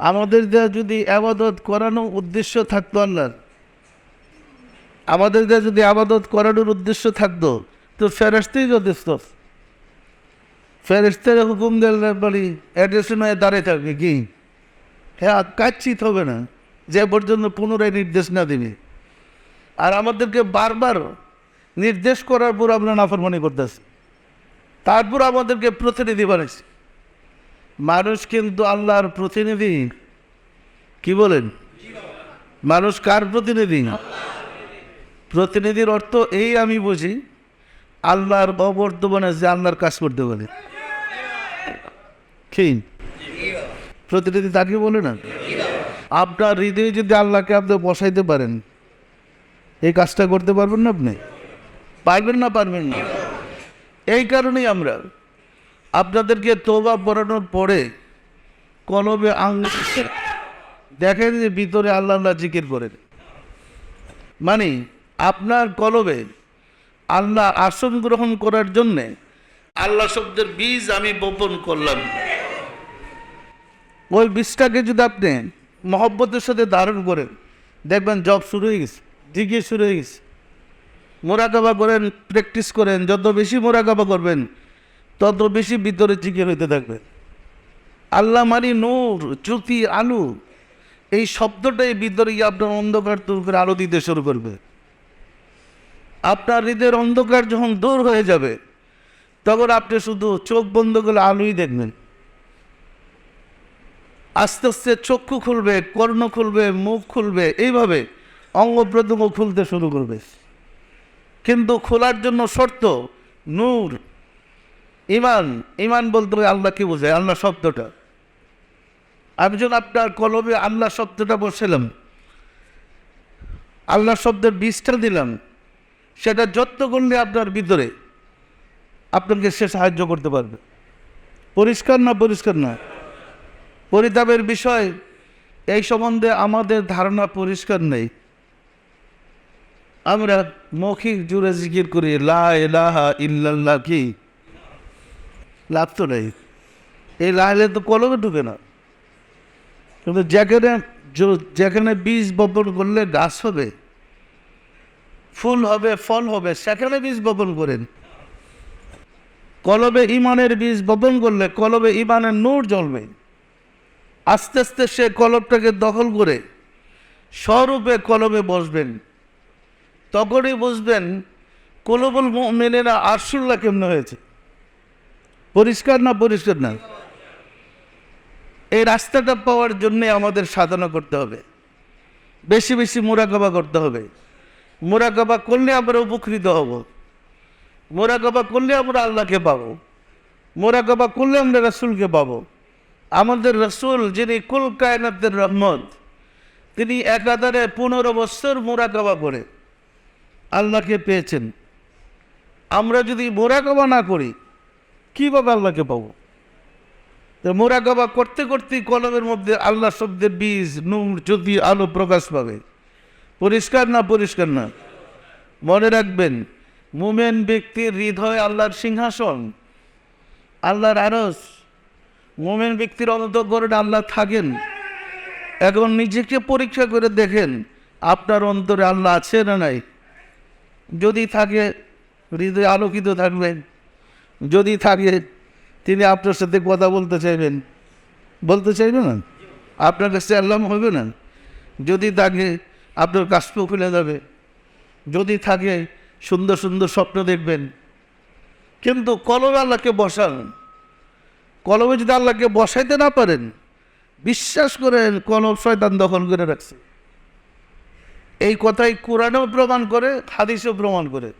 আমাদের দেয়া যদি আবাদত করানো উদ্দেশ্য থাকতো আল্লাহর, আমাদের দেয়া যদি আবাদত করানোর উদ্দেশ্য থাকতো, তো ফেরেস্তেই যথেষ্ট। ফেরেস্তের হুকুম দিলে বলি অ্যাড্রেশন হয়ে দাঁড়িয়ে থাকবে কি? হ্যাঁ কাচ্ছিত হবে না, যে পর্যন্ত পুনরায় নির্দেশ না দিবে। আর আমাদেরকে বারবার নির্দেশ করার পর আমরা নাফরমানি করতেছি। তারপর আমাদেরকে প্রতিনিধি বানাইছে। মানুষ কিন্তু আল্লাহর প্রতিনিধি। কি বলেন? মানুষ কার প্রতিনিধি? প্রতিনিধির অর্থ এই আমি বুঝি, আল্লাহর অবর্তমানে যে আল্লাহর কাজ করতে পারে। কি? প্রতিনিধি তাকে বলে না? আপনার হৃদয়ে যদি আল্লাহকে আপনি বসাইতে পারেন, এই কাজটা করতে পারবেন না আপনি? পারবেন না পারবেন না। এই কারণেই আমরা আপনাদেরকে তোবা পড়ানোর পরে কলবে আং দেখেন যে ভিতরে আল্লাহ আল্লাহ জিকির করেন। মানে আপনার কলবে আল্লাহ আসন গ্রহণ করার জন্যে আল্লাহ শব্দের বীজ আমি বপন করলাম। ওই বীজটাকে যদি আপনি মহব্বতের সাথে ধারণ করেন, দেখবেন জব শুরু হয়ে গেছে জিজ্ঞেস শুরু হয়ে গেছে। মোরাকাবা করেন, প্র্যাকটিস করেন, যত বেশি মোরাকাবা করবেন তত বেশি ভিতরে জিকির হইতে থাকবে। আল্লাহ মানি নূর জ্যোতি আলু, এই শব্দটাই ভিতরে আপনার অন্ধকার দূর করে আলো দিতে শুরু করবে। আপনার হৃদয়ের অন্ধকার যখন দূর হয়ে যাবে, তখন আপনি শুধু চোখ বন্ধ করে আলোই দেখবেন। আস্তে আস্তে চক্ষু খুলবে, কর্ণ খুলবে, মুখ খুলবে, এইভাবে অঙ্গ প্রত্যঙ্গ খুলতে শুরু করবে। কিন্তু খোলার জন্য শর্ত নূর। ইমান ইমান বলতে আল্লাহ কি বোঝায়? আল্লাহ শব্দটা। আমি যখন আপনার কলমে আল্লাহ শব্দটা বসেলাম, আল্লাহ শব্দের বীজটা দিলাম, সেটা যত্ন করলে আপনার ভিতরে আপনাকে সে সাহায্য করতে পারবে। পরিষ্কার না পরিষ্কার না পরিতাপের বিষয়, এই সম্বন্ধে আমাদের ধারণা পরিষ্কার নেই। আমরা মৌখিক জুড়ে জিকির করি, লা এলাহা ইল্লাল্লাহ কি? লাভ তো নেই। এই লাইলে তো কলমে ঢুকে না। কিন্তু যেখানে যেখানে বীজ বপন করলে গাছ হবে, ফুল হবে, ফল হবে, সেখানে বীজ বপন করেন। কলবে ইমানের বীজ বপন করলে কলবে ইমানের নূর জ্বলবে আস্তে আস্তে সে কলবটাকে দখল করে স্বরূপে কলবে বসবেন। তখনই বুঝবেন কলবল মেনেরা আরশুল্লাহ কেমনে হয়েছে। পরিষ্কার না পরিষ্কার না? এই রাস্তাটা পাওয়ার জন্যে আমাদের সাধনা করতে হবে। বেশি বেশি মোরাকাবা করতে হবে। মোরাকাবা করলে আমরা উপকৃত হব। মোরাকাবা করলে আমরা আল্লাহকে পাবো। মোরাকাবা করলে আমরা রসুলকে পাবো। আমাদের রসুল যিনি কুল কায়নাতের রহমত, তিনি একাধারে পনেরো বছর মোরাকাবা করে আল্লাহকে পেয়েছেন। আমরা যদি মোরাকাবা না করি কীভাবে আল্লাহকে পাবো? তো মোরাকাবা করতে করতেই কলমের মধ্যে আল্লাহ শব্দের বীজ, নূর, জ্যোতি, আলো প্রকাশ পাবে। পরিষ্কার না পরিষ্কার না? মনে রাখবেন, মুমেন ব্যক্তির হৃদয় আল্লাহর সিংহাসন, আল্লাহর আরস মোমেন ব্যক্তির অন্তকরণে আল্লাহ থাকেন। এখন নিজেকে পরীক্ষা করে দেখেন, আপনার অন্তরে আল্লাহ আছে না নাই? যদি থাকে, হৃদয় আলোকিত থাকবেন। যদি থাকে, তিনি আপনার সাথে কথা বলতে চাইবেন। বলতে চাইবে না? আপনার কাছে আল্লাহ হবে না? যদি থাকে, আপনার কাশ্প খুলে যাবে। যদি থাকে, সুন্দর সুন্দর স্বপ্ন দেখবেন। কিন্তু কলমে আল্লাহকে বসান। কলমে যদি আল্লাহকে বসাইতে না পারেন, বিশ্বাস করেন কলম শয়তান দখল করে রাখছে। এই কথাই কোরআনেও প্রমাণ করে, হাদিসেও প্রমাণ করে।